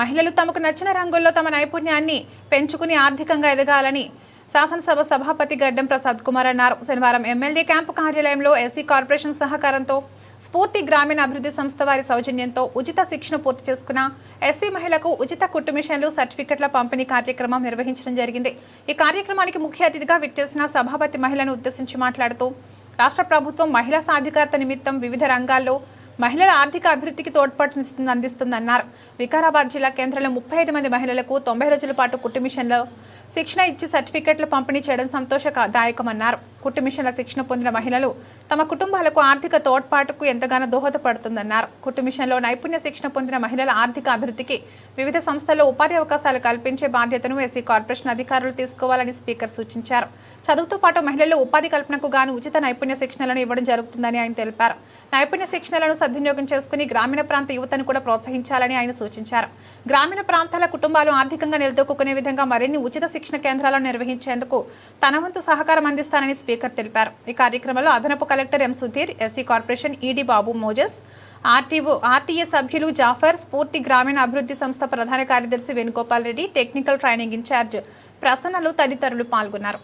మహిళలు తమకు నచ్చిన రంగుల్లో తమ నైపుణ్యాన్ని పెంచుకుని ఆర్థికంగా ఎదగాలని శాసనసభ సభాపతి గడ్డం ప్రసాద్ కుమార్ అన్నారు. శనివారం ఎమ్మెల్యే క్యాంపు కార్యాలయంలో ఎస్సీ కార్పొరేషన్ సహకారంతో స్ఫూర్తి గ్రామీణ అభివృద్ధి సంస్థ వారి సౌజన్యంతో ఉచిత శిక్షణ పూర్తి చేసుకున్న ఎస్సీ మహిళకు ఉచిత కుట్టు మిషన్లు సర్టిఫికెట్ల పంపిణీ కార్యక్రమం నిర్వహించడం జరిగింది. ఈ కార్యక్రమానికి ముఖ్య అతిథిగా విచ్చేసిన సభాపతి మహిళను ఉద్దేశించి మాట్లాడుతూ రాష్ట్ర ప్రభుత్వం మహిళా సాధికారత నిమిత్తం వివిధ రంగాల్లో మహిళల ఆర్థిక అభివృద్ధికి తోడ్పాటునిస్తుంది అందిస్తుందన్నారు. వికారాబాద్ జిల్లా కేంద్రంలో ముప్పై ఐదు మంది మహిళలకు తొంభై రోజుల పాటు కుట్టు మిషన్లో శిక్షణ ఇచ్చి సర్టిఫికెట్లు పంపిణీ చేయడం సంతోషదాయకమన్నారు కుట్టు మిషన్ల శిక్షణ పొందిన మహిళలు తమ కుటుంబాలకు ఆర్థిక తోడ్పాటుకు ఎంతగానో దోహదపడుతుందన్నారు. కుట్టు మిషన్లో నైపుణ్య శిక్షణ పొందిన మహిళల ఆర్థిక అభివృద్ధికి వివిధ సంస్థల్లో ఉపాధి అవకాశాలు కల్పించే బాధ్యతను ఎస్సీ కార్పొరేషన్ అధికారులు తీసుకోవాలని స్పీకర్ సూచించారు. చదువుతో పాటు మహిళలు ఉపాధి కల్పనకు గాను ఉచిత నైపుణ్య శిక్షణలను ఇవ్వడం జరుగుతుందని ఆయన తెలిపారు. నైపుణ్య శిక్షణలను సద్వినియోగం చేసుకుని గ్రామీణ ప్రాంత యువతను కూడా ప్రోత్సహించాలని ఆయన సూచించారు. గ్రామీణ ప్రాంతాల కుటుంబాలు ఆర్థికంగా నిలదొక్కునే విధంగా మరిన్ని ఉచిత శిక్షణ కేంద్రాలను నిర్వహించేందుకు తన వంతు సహకారం అందిస్తానని స్పీకర్ తెలిపారు. ఈ కార్యక్రమంలో అదనపు collector M Sudheer SC corporation ED Babu Moses RTO RTA సభ్యులు జాఫర్ స్ఫూర్తి గ్రామీణ అభివృద్ధి సంస్థ ప్రధాన కార్యదర్శి Venugopal Reddy technical training incharge ప్రసన్నలు తదితరులు పాల్గొన్నారు.